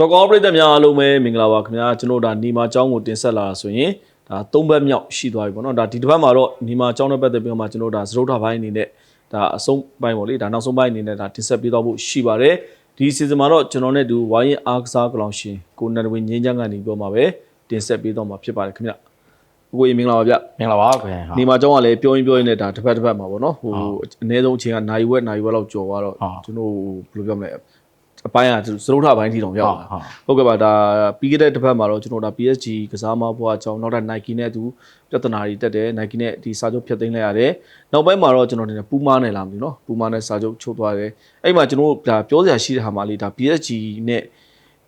စောကောပရိသတ်များအားလုံးပဲမင်္ဂလာပါခင်ဗျာကျွန်တော်ဒါနီမာကျောင်းကိုတင်ဆက်လာတာဆိုရင်ဒါ၃ဘက်မြောက်ရှိသွားပြီပေါ့နော်ဒါဒီတစ်ပတ်မှာတော့နီမာကျောင်းနဲ့ပတ်သက်ပြီးတော့မှကျွန်တော်ဒါစရုပ်ထပိုင်းအနေနဲ့ဒါအဆုံးပိုင်းပေါ့လေဒါနောက်ဆုံးပိုင်းအနေနဲ့ဒါတင်ဆက်ပေးသွားဖို့ရှိပါတယ်ဒီ season မှာတော့ကျွန်တော်နဲ့တူဝိုင်းရင်အားကစားကလောင်ရှင်ကိုနန္ဒဝင်းငင်းချမ်းကနေပြောမှာပဲတင်ဆက်ပေးတော့မှာဖြစ်ပါတယ်ခင်ဗျကိုကြီးမင်္ဂလာပါဗျမင်္ဂလာပါခင်ဗျာနီမာကျောင်းကလည်းပြောရင်ပြောရင်လည်းဒါတစ်ပတ်တစ်ပတ်မှာပေါ့နော်ဟိုအနည်းဆုံးအချိန်ကနိုင်ဝက်နိုင်ဝက်လောက်ကြော်သွားတော့ဟုတ်ကျွန်တော်ဘယ်လိုပြောမလဲ အပိုင်းကစရုပ်ထပိုင်းထိတောင်ရောက်လာဟုတ်ဟုတ်ကဲ့ပါဒါပြီးခဲ့တဲ့တစ်ပတ်မှာတော့ကျွန်တော်ဒါ PSG ကစားမဘွားအကြောင်းနောက်ထပ် Nike နဲ့အတူပြဿနာတွေတက်တယ် Nike နဲ့ဒီစာချုပ်ဖျက်သိမ်းလိုက်ရတယ်နောက်ပိုင်းမှာတော့ကျွန်တော်နေပူမာနဲ့လာမလို့နော်ပူမာနဲ့စာချုပ်ချုပ်သွားတယ်အဲ့မှာကျွန်တော်ဒါပြောစရာရှိတဲ့ဟာမှလေးဒါ PSG နဲ့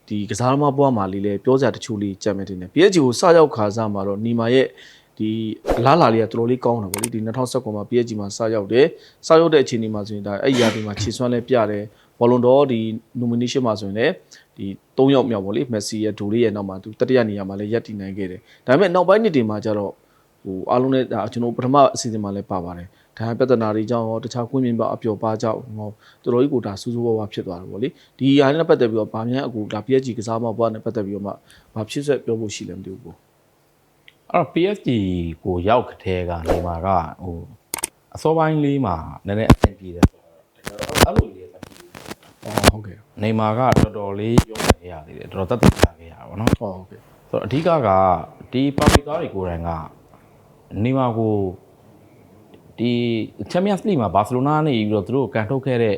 ဒီကစားသမားဘွားမှာလေးလဲပြောစရာတချို့လေးကြံမဲ့တင်တယ် PSG ကိုစရောက်ခါစားမှာတော့နီမာရဲ့ဒီအလားလာလေးကတော်တော်လေးကောင်းတာဗောလေဒီ2019မှာ PSG မှာစရောက်တယ်စရောက်တဲ့အချိန်ဒီမှာဆိုရင်ဒါအဲ့ဒီရာသီမှာခြေစွမ်းလဲပြတယ် ဘောလုံးတော်ဒီ nomination မှာဆိုရင်လည်းဒီ၃ယောက်မြောက်ဗောလေမက်ဆီရဲ့ဒိုလေးရဲ့နောက်မှာသူတတိယနေရာမှာလည်းရပ်တည်နိုင်ခဲ့တယ်ဒါပေမဲ့နောက်ပိုင်းနှစ်တွေမှာကျတော့ဟိုအားလုံးနဲ့ဒါကျွန်တော်ပထမအစီအစဉ်မှာလည်းပါပါတယ်ဒါပြဿနာတွေကြောင့်ရောတခြားကွင်းမြင်ပါအပျော်ပါကြောင့်ဟောတော်တော်ကြီးကိုဒါစူးစူးဝါးဝါဖြစ်သွားတယ်ဗောလေဒီဟာနဲ့ပတ်သက်ပြီးတော့ဗာမြန်အခုဒါ PSG ကစားမဘွားနဲ့ပတ်သက်ပြီးတော့မှဘာဖြစ်ဆက်ပြောဖို့ရှိလဲမသိဘူးပေါ့အဲ့တော့ PSG ကိုရောက်ခတဲ့ကနေမှာကဟိုအစောပိုင်းလေးမှာနည်းနည်းအဆင်ပြေတယ်ဆိုတော့အဲ့လိုလေး အဆင်ပြေတယ်အော်ဟုတ်ကဲ့နေမှာကတော်တော်လေးရုံးနေရသေးတယ်တော်တော်တက်တက်ကြခဲ့ရပါတော့ဟောဟုတ်ကဲ့ဆိုတော့အဓိကကဒီပါမီကားတွေကိုယ်တိုင်ကနေမှာကိုဒီ Champions League မှာဘာစီလိုနာနေပြီးတော့သူတို့ကန်ထုတ်ခဲ့တဲ့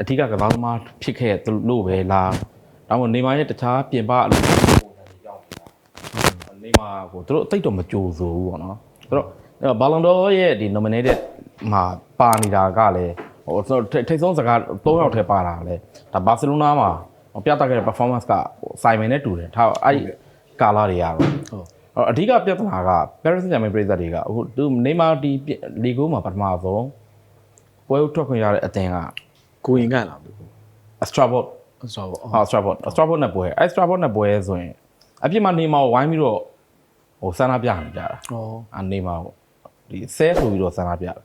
အဓိကကစားသမားဖြစ်ခဲ့လို့ပဲလားဒါမှမဟုတ်နေမှာရဲ့တခြားပြင်ပအလုပ်ပုံစံတွေကြောင့်လားနေမှာကိုသူတို့အသိတော့မကြိုးဆိုဘူးပေါ့နော်ဆိုတော့ဘာလွန်ဒေါရဲ့ဒီ nominated မှာပါနေတာကလည်း ဟိုဆိုတော့ထိပ်ဆုံးစကား၃ယောက်ထဲပါတာလေဒါဘာစီလိုနာမှာပြသခဲ့တဲ့ performance ကစိုင်မင်နဲ့တူတယ်ထားအဲ့ဒီကာလာတွေရတော့ဟုတ်အဲ့တော့အဓိကပြဿနာက Paris Saint-Germain ပြည်သက်တွေကအခုသူနေမာဒီလီဂိုမှာပထမဆုံးပွဲဥထွက်ခွင့်ရတဲ့အတင်ကကိုရင်ကန်လာပြီပေါ့ Astrabot ဆိုတော့ဟာ Astrabot Astrabot နဲ့ပွဲအဲ့ Astrabot နဲ့ပွဲဆိုရင်အပြစ်မှာနေမာကိုဝိုင်းပြီးတော့ဟိုဆန္ဒပြနေကြတာဟောအနေမာကိုဒီဆဲဆိုပြီးတော့ဆန္ဒပြတယ်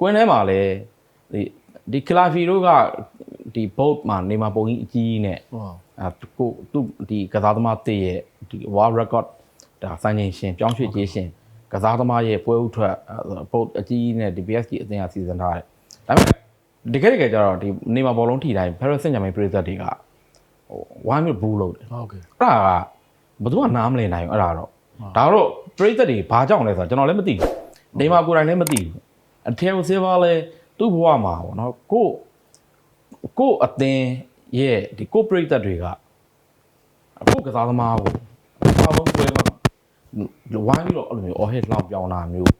ကွင်းထဲမှာလည်း ဒီဒီကလာဖီတို့ကဒီ boat မှာနေမာပုံကြီးအကြီးကြီးနဲ့ဟောအဲကိုသူဒီကစားသမားတစ်ရဲ့ဒီ world record ဒါစံချိန်ရှင်ပြောင်းရွှေ့ခြင်းရှင်ကစားသမားရဲ့ပွဲဥထွက်ပုတ်အကြီးကြီးနဲ့ဒီ PSG အသင်းကစီစဉ်ထားတယ်ဒါပေမဲ့တကယ်တကယ်ကျတော့ဒီနေမှာဘောလုံးထိတိုင်း Paris Saint-Germain ပြည်သက်တွေကဟိုဝိုင်းမျိုးဘူးလို့တယ်ဟုတ်ကဲ့အဲ့ဒါကဘယ်သူမှနားမလည်နိုင်ဘူးအဲ့ဒါတော့ဒါတော့ပြည်သက်တွေဘာကြောင့်လဲဆိုတော့ကျွန်တော်လည်းမသိဘူးနေမှာကိုယ်တိုင်လည်းမသိဘူးအထက်ဆေးပါလဲ သူ့ဘဝမှာပေါ့နော်ကိုကိုအသင်းရဲ့ဒီကိုပြည်သက်တွေကအခုကစားသမားကိုအားလုံးပွဲမှာဝိုင်းပြီးတော့အဲ့လိုမျိုးအော်ဟစ်လောင်ပြောင်းတာမျိုး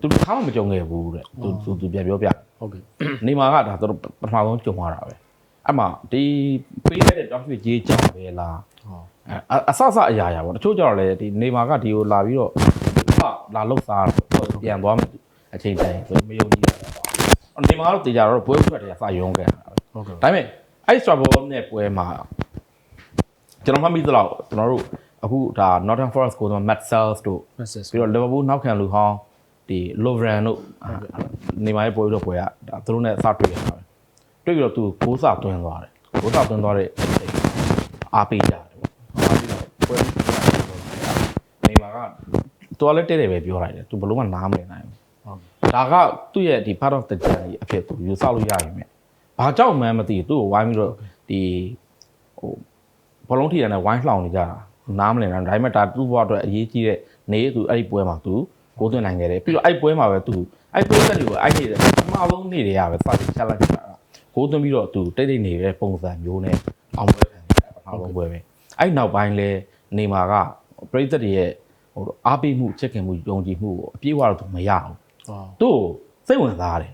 သူတစ်ခါမှမကြုံခဲ့ဘူးတဲ့သူသူသူပြန်ပြောပြဟုတ်ကဲ့နေမှာကဒါသူတို့ပထမဆုံးကြုံရတာပဲအဲ့မှာဒီပေးခဲ့တဲ့တောက်ရွှေကြီးကြောင်ပဲလားဟောအအဆအဆအရာရာပေါ့တချို့ကြတော့လေဒီနေမှာကဒီကိုလာပြီးတော့ဟာလာလောက်စားတော့ပြန်သွားမယ်အချိန်တိုင်းဆိုမယုံကြည်ရတာ နေမှာတော့တေချာတော့ပွဲထွက်တယ်စရုံးခဲ့တာဟုတ်ကဲ့ဒါပေမဲ့အဲ့ Strasbourg နဲ့ပွဲမှာကျွန်တော်မှတ်မိသလောက်ကျွန်တော်တို့အခုဒါ Nottingham Forest ကိုတော့ Matt Sells တို့ message ပြီးတော့ Liverpool နောက်ခံလူဟောင်းဒီ Lovren တို့နေမှာရဲ့ပွဲတော့ပွဲကဒါသူတို့နဲ့စတွေ့ရတာပဲတွေ့ပြီးတော့သူဂိုးစာသွင်းသွားတယ်ဂိုးစာသွင်းသွားတဲ့အချိန်အားပေးကြတယ်ပေါ့အားပေးတော့ပွဲနေမှာကသူကလည်းတဲ့တယ်ပဲပြောလိုက်တယ်သူဘလို့မှနားမလည်နိုင်ဘူးဟုတ် ဒါကသူ့ရဲ့ဒီ part of the journey အဖြစ်သူယူဆလို့ရရင်မြဲဘာကြောင့်မှန်းမသိဘူးသူ့ကိုဝိုင်းပြီးတော့ဒီဟိုဘောလုံးထိတယ်နဲ့ဝိုင်းလှောင်နေကြတာနားမလည်နိုင်ဘူးဒါပေမဲ့ဒါသူ့ဘဝအတွက်အရေးကြီးတဲ့နေသူအဲ့ဒီပွဲမှာသူကိုသွင်းနိုင်ခဲ့တယ်ပြီးတော့အဲ့ပွဲမှာပဲသူအဲ့ပွဲသက်တွေကိုအဲ့နေတယ်ပထမဆုံးနေတွေရပဲစတင် challenge တာကိုသွင်းပြီးတော့သူတိတ်တိတ်နေတဲ့ပုံစံမျိုးနဲ့အောင်ပွဲခံတယ်ပထမဆုံးပွဲပဲအဲ့နောက်ပိုင်းလဲနေမှာကပရိသတ်တွေရဲ့ဟိုအားပေးမှုချက်ခင်မှုယုံကြည်မှုကိုအပြည့်အဝတော့သူမရဘူးဟော သူ့ကိုစိတ်ဝင်စားတယ်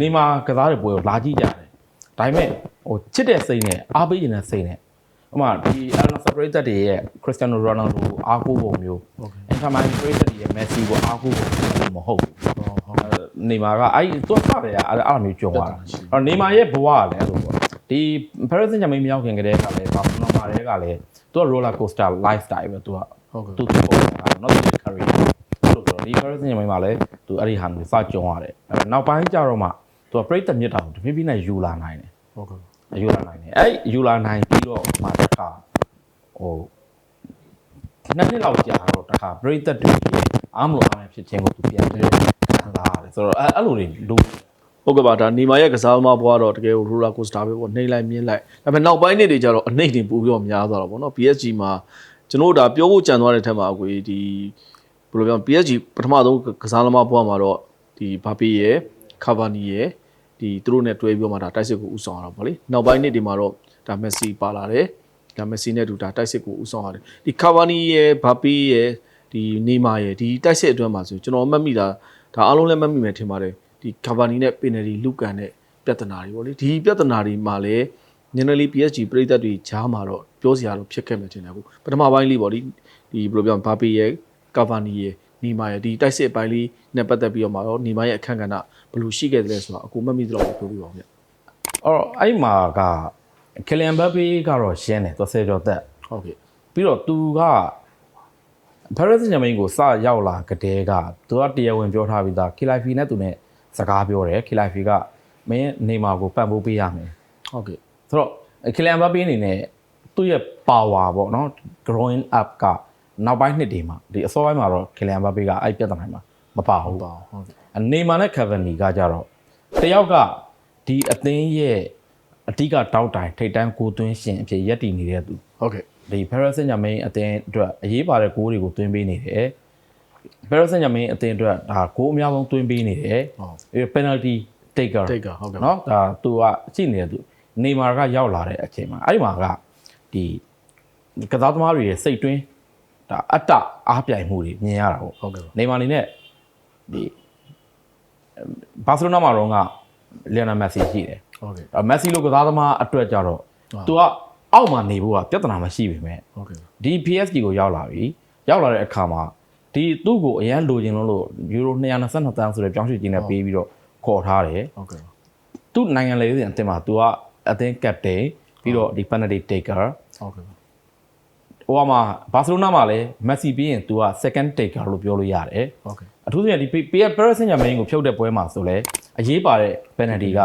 နေမှာကစားတဲ့ပွဲကိုလာကြည့်ကြတယ်ဒါပေမဲ့ဟိုချစ်တဲ့စိတ်နဲ့အားပေးနေတဲ့စိတ်နဲ့ဥပမာဒီ Al Nassr ပရိသတ်တွေရဲ့ Cristiano Ronaldo ကိုအားကိုးပုံမျိုးဟုတ်ကဲ့ Inter Miami ပရိသတ်တွေရဲ့ Messi ကိုအားကိုးပုံမျိုးမဟုတ်ဘူးဟောဟုတ်အဲနေမှာကအဲ့သူကတယ်ကအဲ့အဲ့လိုမျိုးကြုံရတာအဲ့နေမှာရဲ့ဘဝကလည်းအဲ့လိုပေါ့ဒီ Paris Saint-Germain မရောက်ခင်ကတည်းကလည်း Barcelona မှာတည်းကလည်းသူက roller coaster lifestyle ပဲသူကဟုတ်ကဲ့သူသူပုံစံကတော့ not the career လို့ပြောဒီ Paris Saint-Germain မှာလည်းသူအဲ့ဒီဟာမျိုးစကြုံရတယ်အဲနောက်ပိုင်းကျတော့မှသူကပြိတ္တမြစ်တာကိုတဖြည်းဖြည်းနဲ့ယူလာနိုင်တယ်ဟုတ်ကဲ့ယူလာနိုင်တယ်အဲ့ယူလာနိုင်ပြီးတော့မှတစ်ခါဟိုနှစ်နှစ်လောက်ကြာတော့တစ်ခါပရိသတ်တွေအားမလို့အားမဖြစ်ခြင်းကိုသူပြန်ပြီးခံစားရတယ်ဆိုတော့အဲ့အဲ့လိုတွေလူဟုတ်ကဲ့ပါဒါနေမာရဲ့ကစားသမားဘွားတော့တကယ်ကို roller coaster ပဲပေါ့နှိမ့်လိုက်မြင်းလိုက်ဒါပေမဲ့နောက်ပိုင်းနေ့တွေကျတော့အနှိမ့်တွေပို့ပြီးတော့များသွားတာပေါ့နော် PSG မှာကျွန်တော်တို့ဒါပြောဖို့ကြံသွားတဲ့ထက်မှာအကွေဒီ ဘယ်လိုပြော PSG ပထမဆုံးကစားသမားဘွားမှာတော့ဒီဘာပီရဲ့ကာဗာနီရဲ့ဒီသူတို့နဲ့တွဲပြီးတော့မှဒါတိုက်စစ်ကိုဥဆောင်ရတာပေါ့လေနောက်ပိုင်းနေ့တွေမှာတော့ဒါမက်ဆီပါလာတယ်ဒါမက်ဆီနဲ့တူဒါတိုက်စစ်ကိုဥဆောင်ရတယ်ဒီကာဗာနီရဲ့ဘာပီရဲ့ဒီနေမာရဲ့ဒီတိုက်စစ်အတွင်းမှာဆိုကျွန်တော်မှတ်မိတာဒါအားလုံးလည်းမှတ်မိမယ်ထင်ပါတယ်ဒီကာဗာနီနဲ့ပင်နယ်ဒီလူကန်နဲ့ပြဿနာတွေပေါ့လေဒီပြဿနာတွေမှာလည်းနည်းနည်းလေး PSG ပြည်သက်တွေကြားမှာတော့ပြောစရာတော့ဖြစ်ခဲ့မှတင်တယ်အခုပထမပိုင်းလေးပေါ့ဒီဒီဘယ်လိုပြောဘာပီရဲ့ ကာဗာနီရဲ့နီမာရဲ့ဒီတိုက်စစ်အပိုင်းလေးနဲ့ပတ်သက်ပြီးတော့မှာတော့နီမာရဲ့အခန့်ကဏ္ဍဘယ်လိုရှိခဲ့တယ်လဲဆိုတော့အခုမှတ်မိသလောက်ပြောပြပါဦးဗျအဲ့တော့အဲ့မှာကကလျန်ဘပေကတော့ရှင်းတယ်သူဆယ်ကျော်သက်ဟုတ်ကဲ့ပြီးတော့သူကဖရစ်ဂျာမိန်ကိုစရောက်လာကတည်းကသူကတရားဝင်ပြောထားပြီးသားခီလိုက်ဖီနဲ့သူနဲ့စကားပြောတယ်ခီလိုက်ဖီကမင်းနေမာကိုပံ့ပိုးပေးရမယ်ဟုတ်ကဲ့ဆိုတော့ကလျန်ဘပေအနေနဲ့သူ့ရဲ့ power ပေါ့နော် growing up က နောက်ပိုင်းနှစ်တွေမှာဒီအစောပိုင်းမှာတော့ကီလီယန်ဘာဘေးကအဲ့ပြဿနာမှာမပါဘူးပါဟုတ်အနေမာနဲ့ကာဗနီကကြတော့တယောက်ကဒီအသင်းရဲ့အဓိကတောက်တိုင်ထိတ်တန်းကိုသွင်းရှင်အဖြစ်ယက်တည်နေတဲ့သူဟုတ်ကဲ့ဒီ Paris Saint-Germain အသင်းအတွက်အရေးပါတဲ့ဂိုးတွေကိုသွင်းပေးနေတယ် Paris Saint-Germain အသင်းအတွက်ဒါဂိုးအများဆုံးသွင်းပေးနေတယ်ဟုတ် penalty taker taker ဟုတ်ကဲ့နော်ဒါသူကရှိနေတဲ့သူနေမာကရောက်လာတဲ့အချိန်မှာအဲ့ဒီမှာကဒီကစားသမားတွေရဲ့စိတ်တွင်း ဒါအတ္တအားပြိုင်မှုတွေမြင်ရတာပေါ့ဟုတ်ကဲ့ပါနေမာနေနဲ့ဒီဘာစီလိုနာမှာတော့ကလီယိုနယ်မက်ဆီရှိတယ်ဟုတ်ကဲ့အဲမက်ဆီလိုကစားသမားအတွက်ကြတော့ဟုတ်သူကအောက်မှာနေဖို့ကပြဿနာမရှိပေမဲ့ဟုတ်ကဲ့ဒီ PSG ကိုရောက်လာပြီရောက်လာတဲ့အခါမှာဒီသူ့ကိုအရန်လိုချင်လို့လို့ယူရို222တန်းဆိုတဲ့ပြောင်းရွှေ့ခြင်းနဲ့ပေးပြီးတော့ခေါ်ထားတယ်ဟုတ်ကဲ့သူ့နိုင်ငံလေးစဉ်အတင်မှာ तू ကအသင်း captain ပြီးတော့ဒီ penalty taker ဟုတ်ကဲ့ ဟိုမှာဘာစီလိုနာမှာလည်း Messi ပြီးရင် तू က second taker လို့ပြောလို့ရတယ်ဟုတ်ကဲ့အထူးသဖြင့်ဒီ PS Paris Saint-Germain ကိုဖြုတ်တဲ့ပွဲမှာဆိုလဲအရေးပါတဲ့ penalty က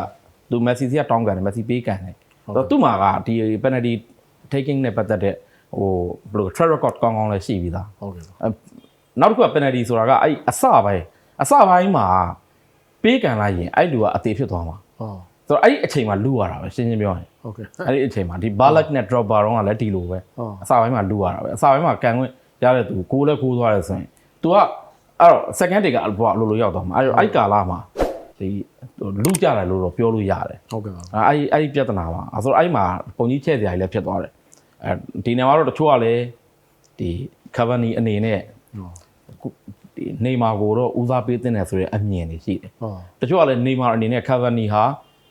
तू Messi စီကတောင်းကန်တယ် Messi ပေးကန်တယ်အဲ့တော့သူ့မှာကဒီ penalty taking နဲ့ပတ်သက်တဲ့ဟိုဘယ်လို track record ကောင်းကောင်းလည်းရှိပြီးသားဟုတ်ကဲ့အဲနောက်တစ်ခုက penalty ဆိုတာကအဲ့အစပိုင်းအစပိုင်းမှာပေးကန်လိုက်ရင်အဲ့လူကအသေးဖြစ်သွားမှာဟောဆိုတော့အဲ့ဒီအချိန်မှာလူရတာပဲရှင်းရှင်းပြောရင် ဟုတ်ကဲ့အဲ့ဒီအချိန်မှာဒီ Balak နဲ့ Dropper တော့ကလည်းဒီလိုပဲဟောအစပိုင်းမှာလူရတာပဲအစပိုင်းမှာကန်ခွင့်ရတဲ့သူကိုယ်လည်းကိုးသွားတယ်ဆိုရင် तू ကအဲ့တော့ second day ကအဘောအလိုလိုရောက်သွားမှာအဲ့တော့အဲ့ဒီကာလမှာဒီလူကြတယ်လို့တော့ပြောလို့ရတယ်ဟုတ်ကဲ့ပါအဲ့ဒီအဲ့ဒီပြဿနာပါအဲ့ဆိုအဲ့မှာပုံကြီးချဲ့စရာကြီးလည်းဖြစ်သွားတယ်အဲဒီနေရာမှာတော့တချို့ကလည်းဒီ Cavani အနေနဲ့ဟောဒီနေမာကိုတော့ဦးစားပေးတင်တယ်ဆိုတဲ့အမြင်တွေရှိတယ်ဟောတချို့ကလည်းနေမာအနေနဲ့ Cavani ဟာ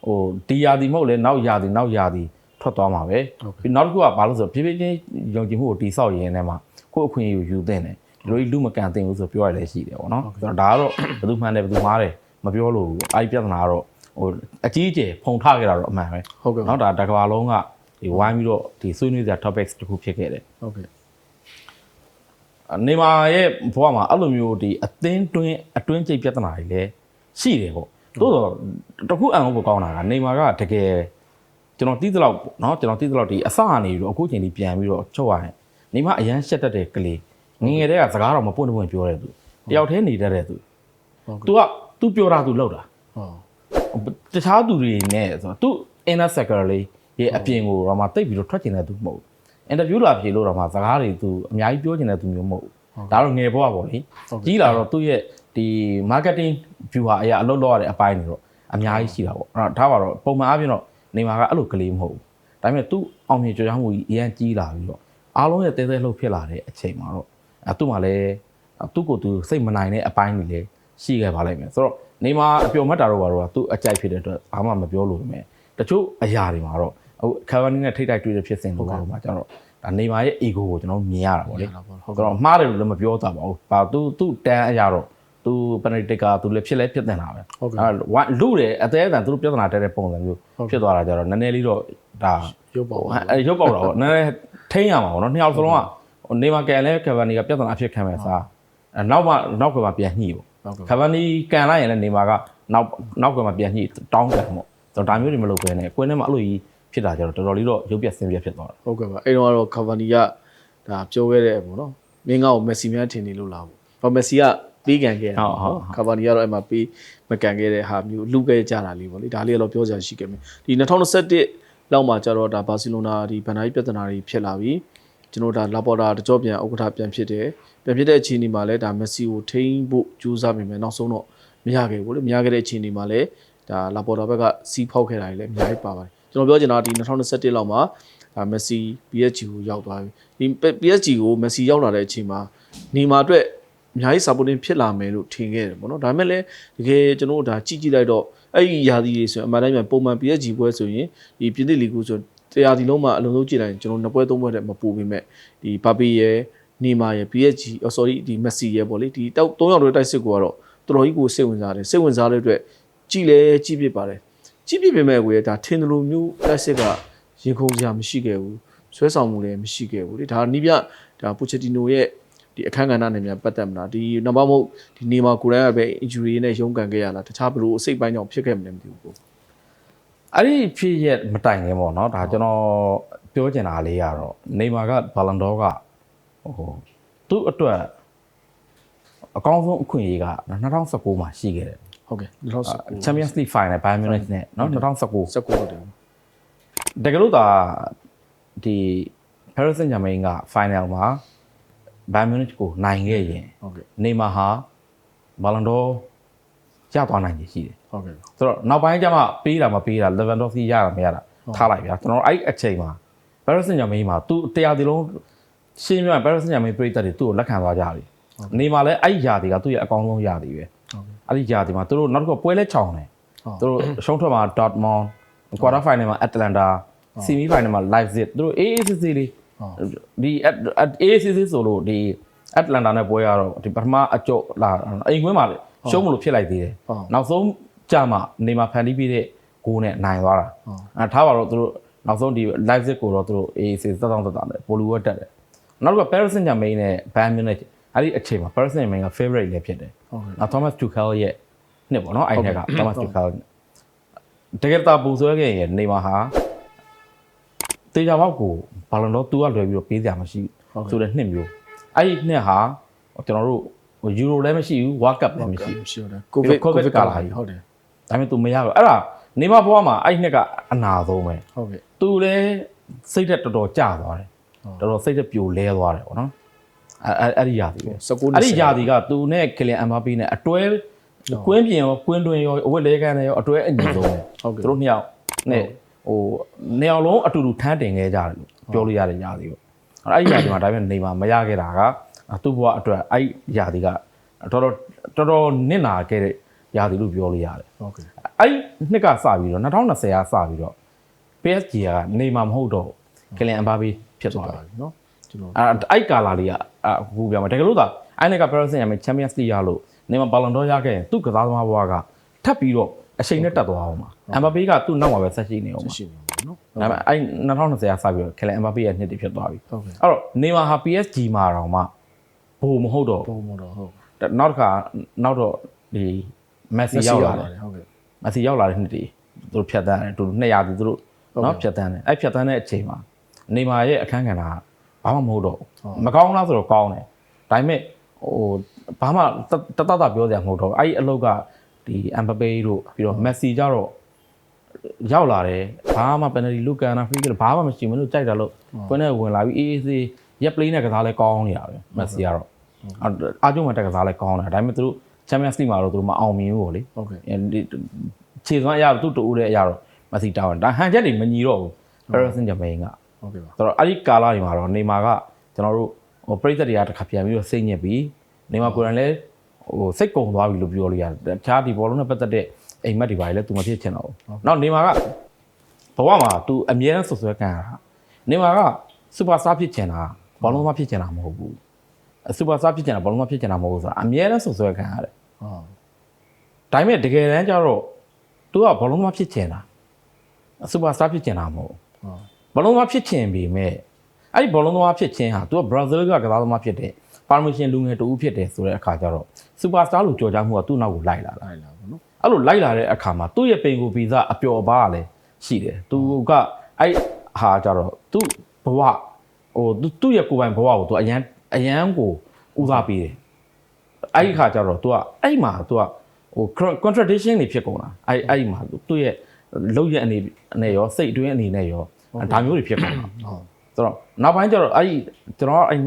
ဟိုဒီယာဒီမဟုတ်လေနောက်ယာဒီနောက်ယာဒီထွက်သွားမှာပဲဟုတ်ကဲ့ပြီးနောက်တစ်ခုကဘာလို့ဆိုတော့ဖြည်းဖြည်းချင်းယုံကြည်မှုကိုတိဆောက်ရင်းထဲမှာကိုယ့်အခွင့်အရေးကိုယူသင့်တယ်ဒီလိုကြီးလူမကန်သင့်ဘူးဆိုပြောရလဲရှိတယ်ပေါ့နော်ဆိုတော့ဒါကတော့ဘယ်သူမှန်တယ်ဘယ်သူမှားတယ်မပြောလို့ဘူးအဲ့ဒီပြဿနာကတော့ဟိုအကြီးအကျယ်ဖုံထခဲ့တာတော့အမှန်ပဲဟုတ်ကဲ့နော်ဒါတကဘာလုံးကဒီဝိုင်းပြီးတော့ဒီဆွေးနွေးစရာ topics တစ်ခုဖြစ်ခဲ့တယ်ဟုတ်ကဲ့နေမာရဲ့ဘဝမှာအဲ့လိုမျိုးဒီအသင်းတွင်းအတွင်းကျိတ်ပြဿနာတွေလည်းရှိတယ်ပေါ့ သို့တော့တစ်ခုအံ့ဩဖို့ကောင်းတာကနေမာကတကယ်ကျွန်တော်တီးသလောက်ပေါ့နော်ကျွန်တော်တီးသလောက်ဒီအစကနေပြီးတော့အခုချိန်ကြီးပြန်ပြီးတော့ချုပ်ရရင်နေမာအရန်ရှက်တတ်တဲ့ကလေးငယ်ငယ်တည်းကစကားတော့မပွင့်တပွင့်ပြောတဲ့သူတယောက်တည်းနေတတ်တဲ့သူ ဟုတ်ကဲ့ तू က तू ပြောတာ तू လောက်တာ ဟော တခြားသူတွေနဲ့ဆိုတော့ तू inner circle လေးရဲ့အပြင်ကိုတော့မှတိတ်ပြီးတော့ထွက်ကျင်တဲ့သူမဟုတ်ဘူး interview လာဖြေလို့တော့မှစကားတွေ तू အများကြီးပြောကျင်တဲ့သူမျိုးမဟုတ်ဘူးဒါတော့ငယ်ဘဝပေါ့လေ ဟုတ်ကဲ့ ကြီးလာတော့သူ့ရဲ့ ဒီ marketing view ဟာအရာအလုပ်လုပ်ရတဲ့အပိုင်းတွေတော့အများကြီးရှိတာပေါ့အဲ့တော့ဒါပါတော့ပုံမှန်အားဖြင့်တော့နေမှာကအဲ့လိုကလေးမဟုတ်ဘူးဒါပေမဲ့ तू အောင်မြင်ကြွချောင်းမှုကြီးအရင်ကြီးလာပြီးတော့အားလုံးရဲ့တဲတဲလှုပ်ဖြစ်လာတဲ့အချိန်မှာတော့အဲ့သူ့မှာလည်းသူ့ကိုသူစိတ်မနိုင်တဲ့အပိုင်းတွေလည်းရှိခဲ့ပါလိမ့်မယ်ဆိုတော့နေမှာအပျော်မတ်တာတော့ဘာတော့သူ့အကြိုက်ဖြစ်တဲ့အတွက်ဘာမှမပြောလို့ပဲမယ်တချို့အရာတွေမှာတော့အခုခါဗန်နီနဲ့ထိတ်တိုက်တွေ့တဲ့ဖြစ်စဉ်တွေကတော့မှကျတော့ဒါနေမာရဲ့ ego ကိုကျွန်တော်မြင်ရတာပေါ့လေဟုတ်ဟုတ်ကဲ့တော့မှားတယ်လို့လည်းမပြောတာပါဘူး။ဘာသူသူတန်းအရာတော့ သူပနတိကသူလည်းဖြစ်လဲဖြစ်တင်တာပဲဟုတ်ကဲ့အဲဝိုင်းလူတယ်အသေးအတန်သူတို့ပြဿနာတက်တဲ့ပုံစံမျိုးဟုတ်ကဲ့ဖြစ်သွားတာကြတော့နည်းနည်းလေးတော့ဒါရုပ်ပေါ့အဲရုပ်ပေါက်တာပေါ့နည်းနည်းထိန်းရမှာပေါ့နော်နှစ်ယောက်စလုံးကဟိုနေမှာကန်လဲကဗန်နီကပြဿနာအဖြစ်ခံမဲ့စားအဲနောက်မှနောက်ကမှပြန်ညှိပေါ့ဟုတ်ကဲ့ကဗန်နီကန်လိုက်ရင်လည်းနေမှာကနောက်နောက်ကမှပြန်ညှိတောင်းကန်ပေါ့ဆိုတော့ဒါမျိုးတွေမလုပ်ဘဲနဲ့ကွင်းထဲမှာအဲ့လိုကြီးဖြစ်တာကြတော့တော်တော်လေးတော့ရုပ်ပြက်ဆင်းပြက်ဖြစ်သွားတာဟုတ်ကဲ့ပါအဲ့တော့ကတော့ကာဗာနီကဒါပြောခဲ့တဲ့ပေါ့နော်မင်းငါ့ကိုမက်ဆီများထင်နေလို့လားပေါ့ဘာမက်ဆီက ပေးကန်ခဲ့တာပေါ့ကာဗာနီကတော့အဲ့မှာပေးမကန်ခဲ့တဲ့ဟာမျိုးလူခဲ့ကြတာလေးပေါ့လေဒါလေးကတော့ပြောကြရှိခဲ့မယ်ဒီ2021လောက်မှာကျတော့ဒါဘာစီလိုနာဒီဘန်နာကြီးပြဿနာတွေဖြစ်လာပြီကျွန်တော်ဒါလာပေါ်တာတကြောပြန်ဥက္ကဋ္ဌပြန်ဖြစ်တယ်ပြန်ဖြစ်တဲ့အခြေအနေမှာလည်းဒါမက်ဆီကိုထိန်းဖို့ကြိုးစားမိမယ်နောက်ဆုံးတော့မရခဲ့ဘူးလေမရခဲ့တဲ့အခြေအနေမှာလည်းဒါလာပေါ်တာဘက်ကစီးဖောက်ခဲ့တာတွေလည်းအများကြီးပါပါတယ်ကျွန်တော်ပြောချင်တာဒီ2021လောက်မှာဒါမက်ဆီ PSG ကိုရောက်သွားပြီဒီ PSG ကိုမက်ဆီရောက်လာတဲ့အချိန်မှာနေမာအတွက် အများကြီး supporting ဖြစ်လာမယ်လို့ထင်ခဲ့တယ်ပေါ့နော်ဒါပေမဲ့လည်းတကယ်ကျွန်တော်တို့ဒါကြည့်ကြည့်လိုက်တော့အဲ့ဒီယာဒီတွေဆိုရင်အမှန်တိုင်းမှာပုံမှန် PSG ပွဲဆိုရင်ဒီပြင်သစ်လီဂူဆိုတရားဒီလုံးမှာအလုံးစုံကြည့်လိုက်ရင်ကျွန်တော်နှစ်ပွဲသုံးပွဲတည်းမပူပေမဲ့ဒီဘာပီရဲ့နေမာရဲ့ PSG oh sorry ဒီမက်ဆီရဲ့ပေါ့လေဒီတောက်၃ယောက်တွေတိုက်စစ်ကိုကတော့တော်တော်ကြီးကိုစိတ်ဝင်စားတယ်စိတ်ဝင်စားတဲ့အတွက်ကြည့်လဲကြည့်ဖြစ်ပါတယ်ကြည့်ဖြစ်ပေမဲ့ကိုရဒါထင်တယ်လို့မျိုးတိုက်စစ်ကရင်ခုန်စရာမရှိခဲ့ဘူးဆွဲဆောင်မှုလည်းမရှိခဲ့ဘူးလေဒါနီးပြဒါပိုချက်တီနိုရဲ့ ဒီအခန်းကဏ္ဍနဲ့များပတ်သက်မလားဒီနောက်ပါမဟုတ်ဒီနေမှာကိုယ်တိုင်ကပဲ injury နဲ့ရုန်းကန်ခဲ့ရလားတခြားဘယ်လိုအစိတ်ပိုင်းကြောင့်ဖြစ်ခဲ့မလဲမသိဘူးကိုအဲ့ဒီဖြစ်ရက်မတိုင်ခင်ပေါ့နော်ဒါကျွန်တော်ပြောချင်တာလေးကတော့နေမာကဘာလန်ဒေါကဟိုသူ့အတွက်အကောင်းဆုံးအခွင့်အရေးက2019မှာရှိခဲ့တယ်ဟုတ်ကဲ့2019 Champions League Final Bayern Munich နဲ့နော်2019 19ဟုတ်တယ်တကယ်လို့သာဒီ Paris Saint-Germain က final မှာ ဘိုင်မြူနစ်ကိုနိုင်ခဲ့ရင်ဟုတ်ကဲ့နေမာဟာဘာလန်ဒေါရသွားနိုင်ခြင်းရှိတယ်ဟုတ်ကဲ့ဆိုတော့နောက်ပိုင်းကျမှပေးတာမပေးတာလေဗန်ဒေါစီရတာမရတာထားလိုက်ဗျာကျွန်တော်အဲ့အချိန်မှာဘယ်ရစ်စင်ဂျာမင်းမှာသူတရားဒီလုံးရှင်းပြဘယ်ရစ်စင်ဂျာမင်းပြိတက်တွေသူ့ကိုလက်ခံသွားကြပြီနေမာလည်းအဲ့ရာတွေကသူ့ရဲ့အကောင်းဆုံးရာတွေပဲအဲ့ဒီရာတွေမှာသူတို့နောက်တစ်ခါပွဲလဲချောင်းတယ်သူတို့ရှုံးထွက်မှာ Dortmund quarter final မှာ Atlanta semi final မှာ Leipzig သူတို့အေးအေးဆေးဆေးလေး ဒီ AACC ဆိုလို့ဒီ Atlanta နဲ့ပွဲရတော့ဒီပထမအကျော်လာအိမ်ခွင်းမှာလေရှုံးမလို့ဖြစ်လိုက်သေးတယ်ဟုတ်နောက်ဆုံးကြာမှနေမှာဖန်တီးပြီးတဲ့ဂိုးနဲ့နိုင်သွားတာဟုတ်အဲထားပါတော့သူတို့နောက်ဆုံးဒီ live set ကိုတော့သူတို့ AAC သက်သောင့်သက်သာနဲ့ပိုလူဝတ်တက်တယ်နောက်က Paris Saint-Germain နဲ့ Bayern Munich အဲ့ဒီအချိန်မှာ Paris Saint-Germain က favorite လည်းဖြစ်တယ်ဟုတ်ကဲ့နောက် Thomas Tuchel ရဲ့နှစ်ပေါ့နော်အဲ့ဒီက Thomas ဟုတ် Tuchel တကယ်တာပူဆွဲခဲ့ရင်နေမှာဟာ တေချာဘောက်ကိုဘာလုံးတော့သူကလွယ်ပြီးတော့ပေးစရာမရှိ ဟုတ်ကဲ့ ဆိုတဲ့နှစ်မျိုးအဲ့ဒီနှစ်ဟာကျွန်တော်တို့ယူရိုလည်းမရှိဘူး World Cup လည်းမရှိဘူး ရှိတယ်ကိုဗစ် COVID ကာလကြီး ဟုတ်တယ် ဒါပေမဲ့ तू မရတော့အဲ့ဒါနေမဘွားမှာအဲ့ဒီနှစ်ကအနာဆုံးပဲ ဟုတ်ကဲ့ သူလည်းစိတ်သက်တော်တော်ကျသွားတယ် ဟုတ် တော်တော်စိတ်သက်ပြိုလဲသွားတယ်ပေါ့နော်အဲအဲအဲ့ဒီຢာတီပဲ 19 အဲ့ဒီຢာတီကသူနဲ့ကလင်အမ်ဘာပီနဲ့အတွဲကွင်းပြင်ရောကွင်းတွင်ရောအဝတ်လဲကန်းနဲ့ရောအတွဲအညီဆုံးပဲ ဟုတ်ကဲ့ သူတို့နှစ်ယောက်နဲ့ ဟိုနေအောင်လုံးအတူတူထမ်းတင်ခဲ့ကြတယ်လို့ပြောလို့ရတယ်ရာသီကိုအဲ့ဒီရာသီမှာဒါပေမဲ့နေမှာမရခဲ့တာကသူ့ဘဝအတွက်အဲ့ဒီရာသီကတော်တော်တော်တော်နစ်နာခဲ့တဲ့ရာသီလို့ပြောလို့ရတယ်ဟုတ်ကဲ့အဲ့နှစ်ကစပြီးတော့2020ကစပြီးတော့ PSG ကနေမှာမဟုတ်တော့ကလင်အဘာဘေးဖြစ်သွားတာเนาะကျွန်တော်အဲ့အဲ့ကာလာလေးကအခုပြောမှာတကယ်လို့သာအဲ့နဲ့က Paris Saint-Germain Champions League ရလို့နေမှာ Ballon d'Or ရခဲ့ရင်သူ့ကစားသမားဘဝကထပ်ပြီးတော့ အချိန်နဲ့တက်သွားအောင်ပါအမ်ဘာပေကသူ့နောက်မှာပဲဆက်ရှိနေအောင်ပါရှိနေပါနော်ဒါပေမဲ့အဲ့2020ကစပြီးတော့ခက်လဲအမ်ဘာပေရဲ့နှစ်တည်းဖြစ်သွားပြီဟုတ်ကဲ့အဲ့တော့နေမာဟာ PSG မှာတောင်မှဘိုမဟုတ်တော့ဘိုမဟုတ်တော့ဟုတ်နောက်တစ်ခါနောက်တော့ဒီမက်ဆီရောက်လာတယ်ဟုတ်ကဲ့မက်ဆီရောက်လာတဲ့နှစ်တည်းသူတို့ဖြတ်တန်းတယ်သူတို့200သူတို့နော်ဖြတ်တန်းတယ်အဲ့ဖြတ်တန်းတဲ့အချိန်မှာနေမာရဲ့အခန်းကဏ္ဍဘာမှမဟုတ်တော့မကောင်းလားဆိုတော့ကောင်းတယ်ဒါပေမဲ့ဟိုဘာမှတတတပြောစရာမဟုတ်တော့အဲ့ဒီအလုပ်က ဒီအမ်ဘပေတို့ပြီးတော့မက်ဆီကြတော့ရောက်လာတယ်ဘာမှပယ်နယ်တီလုကန်နာဖရီကဘာမှမရှိဘူးမလို့ကြိုက်တာလို့ခွင်းနဲ့ဝင်လာပြီးအေးအေးဆေးရက်ပလေးနဲ့ကစားလဲကောင်းနေတာပဲမက်ဆီကတော့အာဂျုံမှာတက်ကစားလဲကောင်းတယ်ဒါပေမဲ့သူတို့ချန်ပီယံစ်လိမှာတော့သူတို့မအောင်မြင်ဘူးပေါ့လေဟုတ်ကဲ့ဒီခြေစွမ်းအရတော့သူ့တူတဲ့အရာတော့မက်ဆီတောင်းတယ်ဒါဟန်ချက်တွေမညီတော့ဘူး Paris Saint-Germain ကဟုတ်ကဲ့ပါဆိုတော့အဲ့ဒီကာလာတွေမှာတော့နေမာကကျွန်တော်တို့ဟိုပရိသတ်တွေကတစ်ခါပြန်ပြီးတော့စိတ်ညစ်ပြီးနေမာကိုယ်တိုင်လည်း ဟိုစိတ်ကုံသွားပြီလို့ပြောလို့ရတယ်တခြားဒီဘောလုံးနဲ့ပတ်သက်တဲ့အိမ်မက်တွေပါလေလည်းသူမဖြစ်ချင်တော့ဘူးနောက်နေမာကဘဝမှာ तू အမြဲတမ်းဆွဆွဲခံရတာနေမာကစူပါစတားဖြစ်ချင်တာဘောလုံးမဖြစ်ချင်တာမဟုတ်ဘူးစူပါစတားဖြစ်ချင်တာဘောလုံးမဖြစ်ချင်တာမဟုတ်ဘူးဆိုတာအမြဲတမ်းဆွဆွဲခံရတယ် ဟုတ် ဒါပေမဲ့တကယ်တမ်းကျတော့ तू ကဘောလုံးမဖြစ်ချင်တာစူပါစတားဖြစ်ချင်တာမဟုတ်ဘူး ဟုတ် ဘောလုံးသမားဖြစ်ချင်ပြီမဲ့အဲ့ဒီဘောလုံးသမားဖြစ်ခြင်းဟာ तू ကဘရာဇီးကကစားသမားဖြစ်တယ်ပါမရှင်လူငယ်တူဖြစ်တယ်ဆိုတဲ့အခါကျတော့ စူပါစတာလို့ကြော်ကြားမှုကသူ့နောက်ကိုလိုက်လာတာ လိုက်လာပါเนาะ အဲ့လိုလိုက်လာတဲ့အခါမှာသူ့ရဲ့ပင်ကိုဗီဇအပျော်ပါကလည်းရှိတယ် तू က အဲ့ဟာကြတော့သူ့ဘဝဟိုသူသူ့ရဲ့ကိုယ်ပိုင်ဘဝကိုသူအရန်အရန်ကိုဦးစားပေးတယ်အဲ့ဒီခါကျတော့ तू ကအဲ့မှာ तू ကဟို contradiction တွေဖြစ်ကုန်တာအဲ့အဲ့ဒီမှာ तू သူ့ရဲ့လောက်ရဲ့အနေနဲ့ရောစိတ်အတွင်းအနေနဲ့ရောဒါမျိုးတွေဖြစ်ကုန်တာ ဟုတ် ဆိုတော့နောက်ပိုင်းကျတော့အဲ့ဒီကျွန်တော်အဲ့2019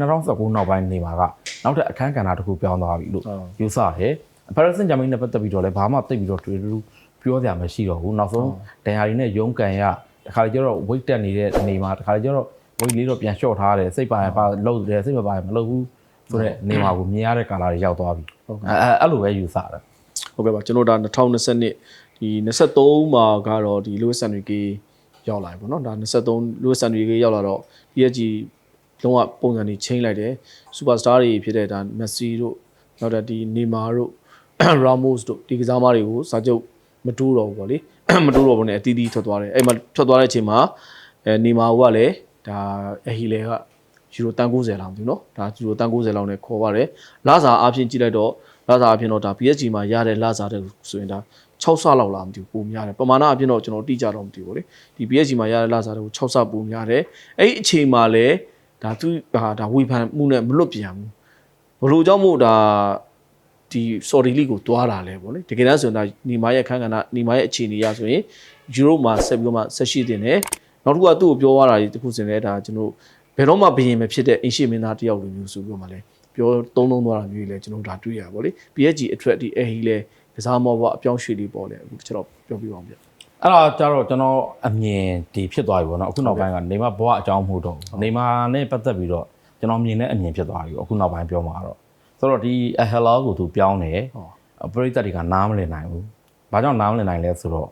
နောက်ပိုင်းနေမှာကနောက်ထပ်အခန်းကဏ္ဍတစ်ခုပြောင်းသွားပြီလို့ဟုတ်ယူဆတယ်ဖရစင်ဂျာမင်းနဲ့ပတ်သက်ပြီးတော့လည်းဘာမှသိပ်ပြီးတော့တွေ့တူပြောစရာမရှိတော့ဘူးနောက်ဆုံးဒန်ဟာရီနဲ့ရုံးကန်ရတခါလေကျတော့ weight တက်နေတဲ့အနေမှာတခါလေကျတော့ weight လေးတော့ပြန်လျှော့ထားတယ်စိတ်ပါရင်ပါလှုပ်တယ်စိတ်မပါရင်မလှုပ်ဘူးဆိုတော့နေမှာကိုမြင်ရတဲ့ကာလာတွေရောက်သွားပြီအဲအဲအဲ့လိုပဲယူဆတယ်ဟုတ်ကဲ့ပါကျွန်တော်ဒါ2020ဒီ23မှာကတော့ဒီ Louis Enrique ရောက်လာပြီပေါ့နော်ဒါ23 Louis Enrique ရောက်လာတော့ PSG လုံးဝပုံစံတွေချိန်လိုက်တယ်စူပါစတာတွေဖြစ်တဲ့ဒါ Messi တို့နောက်တော့ဒီ Neymar တို့ Ramos တို့ဒီကစားသမားတွေကိုစာချုပ်မတိုးတော့ဘူးပေါ့လေ မတိုးတော့ဘူးနဲ့အတီးတီးထွက်သွားတယ်အဲ့မှာထွက်သွားတဲ့အချိန်မှာအဲ Neymar ကလည်းဒါအဟီလေကယူရိုတန်90လောက်မသိဘူးเนาะဒါယူရိုတန်90လောက်နဲ့ခေါ်ပါတယ်လာစာအပြင်ကြည့်လိုက်တော့လာစာအပြင်တော့ဒါ PSG မှာရတဲ့လာစာတဲ့ဆိုရင်ဒါ 6ဆလောက်လားမသိဘူးပုံများတယ်ပမာဏအပြင်တော့ကျွန်တော်တိကျတော့မသိဘူးလေဒီ PSG မှာရတဲ့လာစာတွေကို6ဆပုံများတယ်အဲ့ဒီအချိန်မှာလည်းဒါသူဟာဒါဝေဖန်မှုနဲ့မလွတ်ပြန်ဘူးဘလို့ကြောင့်မို့ဒါဒီ sorry league ကိုတွားတာလဲပေါ့လေတကယ်တမ်းဆိုရင်ဒါနီမာရဲ့အခန်းကဏ္ဍနီမာရဲ့အခြေအနေရဆိုရင်ယူရိုမှာဆက်ပြီးတော့မှဆက်ရှိတင်တယ်နောက်တစ်ခုကသူ့ကိုပြောသွားတာဒီတစ်ခုစင်လဲဒါကျွန်တော်ဘယ်တော့မှဘယင်မဖြစ်တဲ့အင်ရှိမင်းသားတယောက်လိုမျိုးဆိုပြီးတော့မှလဲပြောသုံးလုံးသွားတာမျိုးကြီးလဲကျွန်တော်ဒါတွေ့ရပါဗောလေ PSG အထက်ဒီအဲဟီလဲ ကစားမောဘအပြောင်းရွှေ့လေးပေါ့လေအခုကျွန်တော်ပြောပြပါအောင်ဗျအဲ့ဒါကြတော့ကျွန်တော်အမြင်ဒီဖြစ်သွားပြီပေါ့နော်အခုနောက်ပိုင်းကနေမာဘဝအကြောင်းမဟုတ်တော့ဘူးနေမာနဲ့ပတ်သက်ပြီးတော့ကျွန်တော်မြင်တဲ့အမြင်ဖြစ်သွားပြီပေါ့အခုနောက်ပိုင်းပြောမှာတော့ဆိုတော့ဒီအဟယ်လာကိုသူပြောင်းတယ်ဟုတ်ပရိသတ်တွေကနားမလည်နိုင်ဘူးဘာကြောင့်နားမလည်နိုင်လဲဆိုတော့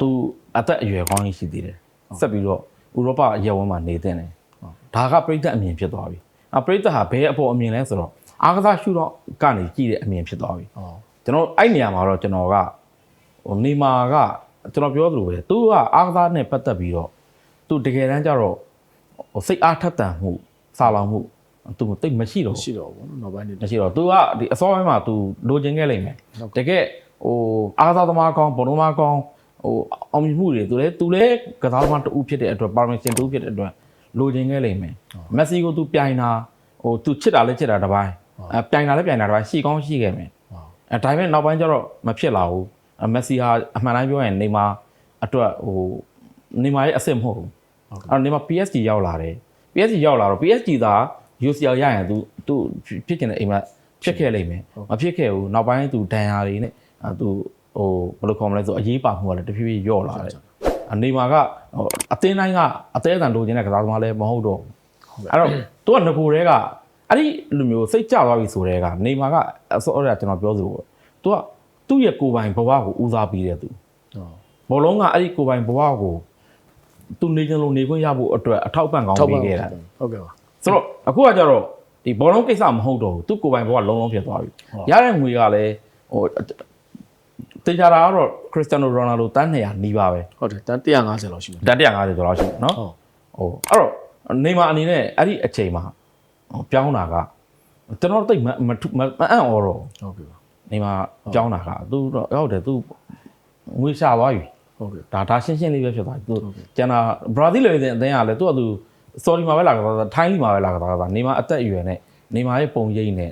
သူအသက်အရွယ်ကောင်းကြီးရှိသေးတယ်ဆက်ပြီးတော့ဥရောပရဲဝန်းမှာနေတဲ့တယ်ဒါကပရိသတ်အမြင်ဖြစ်သွားပြီအပရိသတ်ဟာဘယ်အပေါ်အမြင်လဲဆိုတော့အာကစားရှုတော့ကနေကြည့်တဲ့အမြင်ဖြစ်သွားပြီဟုတ် ကျွန်တော်အဲ့နေရာမှာတော့ကျွန်တော်ကဟိုနေမာကကျွန်တော်ပြောသလိုပဲသူကအားကစားနဲ့ပတ်သက်ပြီးတော့သူတကယ်တမ်းကျတော့ဟိုစိတ်အားထက်သန်မှုစာလောင်မှုသူတိတ်မရှိတော့ဘူး ရှိတော့ဗောနော်နောက်ပိုင်းနေ မရှိတော့ तू ကဒီအစောပိုင်းမှာ तू လိုချင်ခဲ့လိမ့်မယ် ဟုတ် တကယ်ဟိုအားကစားသမားကောင်းဘောလုံးသမားကောင်းဟိုအောင်မြင်မှုတွေ तू လည်း तू လည်းကစားသမားတူဖြစ်တဲ့အတွက်ပါမရှင်တူဖြစ်တဲ့အတွက်လိုချင်ခဲ့လိမ့်မယ်မက်ဆီကို तू ပြိုင်တာဟို तू ချစ်တာလည်းချစ်တာတစ်ပိုင်းအဲပြိုင်တာလည်းပြိုင်တာတစ်ပိုင်းရှိကောင်းရှိခဲ့မယ် ဟုတ် အဲဒါပေမဲ့နောက်ပိုင်းကျတော့မဖြစ်လာဘူးအဲမက်ဆီဟာအမှန်တိုင်းပြောရင်နေမာအတွက်ဟိုနေမာရဲ့အစ်စ်မဟုတ်ဘူးအဲ့တော့နေမာ PSG ရောက်လာတယ် PSG ရောက်လာတော့ PSG သာ UCL ရရင် तू तू ဖြစ်ချင်တဲ့အိမ်မှာဖြစ်ခဲ့လိမ့်မယ်မဖြစ်ခဲ့ဘူးနောက်ပိုင်း तू ဒဏ်ရာတွေနဲ့အဲ तू ဟိုဘယ်လိုခေါ်မလဲဆိုအရေးပါမှုကလည်းတဖြည်းဖြည်းညော့လာတယ်အနေမာကဟိုအသင်းတိုင်းကအသေးအံလိုချင်တဲ့ကစားသမားလည်းမဟုတ်တော့ဘူးအဲ့တော့ तू ကငကိုတွေက အဲ့ဒီလူမျိုးစိတ်ကြသွားပြီဆိုတဲ့ကနေမာကအစောအဲ့ဒါကျွန်တော်ပြောသလိုပေါ့။ तू ကသူ့ရဲ့ကိုယ်ပိုင်ဘဝကိုဦးစားပေးတဲ့သူ။ဘောလုံးကအဲ့ဒီကိုယ်ပိုင်ဘဝကိုသူနေခြင်းလို့နေခွင့်ရဖို့အတွက်အထောက်ပံ့ကောင်းပေးခဲ့တာ။ဟုတ်ကဲ့ပါ။ဆိုတော့အခုကကြတော့ဒီဘောလုံးကိစ္စမဟုတ်တော့ဘူးသူကိုယ်ပိုင်ဘဝလုံးလုံးဖြစ်သွားပြီရတဲ့ငွေကလည်းဟိုတင်ကြတာကတော့ခရစ္စတီနိုရိုနယ်ဒိုတန်း200နီးပါပဲဟုတ်တယ်တန်း150လောက်ရှိတယ်တန်း150ကျော်လောက်ရှိတယ်နော်ဟုတ်ဟိုအဲ့တော့နေမာအနေနဲ့အဲ့ဒီအချိန်မှာ ပြောင်းတာကကျွန်တော်တိတ်မမထူမမအံ့ဩတော့ဟုတ်ကဲ့ပါနေမာပြောင်းတာကသူတော့ဟုတ်တယ်သူငွေရှာသွားပြီဟုတ်ကဲ့ဒါဒါရှင်းရှင်းလေးပဲဖြစ်သွားပြီသူဟုတ်ကဲ့ကျန်တာဘရာဇီးလေတဲ့အသင်းကလည်းသူကသူ sorry မှာပဲလာကစားတာထိုင်းလီမှာပဲလာကစားတာနေမာအသက်အရွယ်နဲ့နေမာရဲ့ပုံရိပ်နဲ့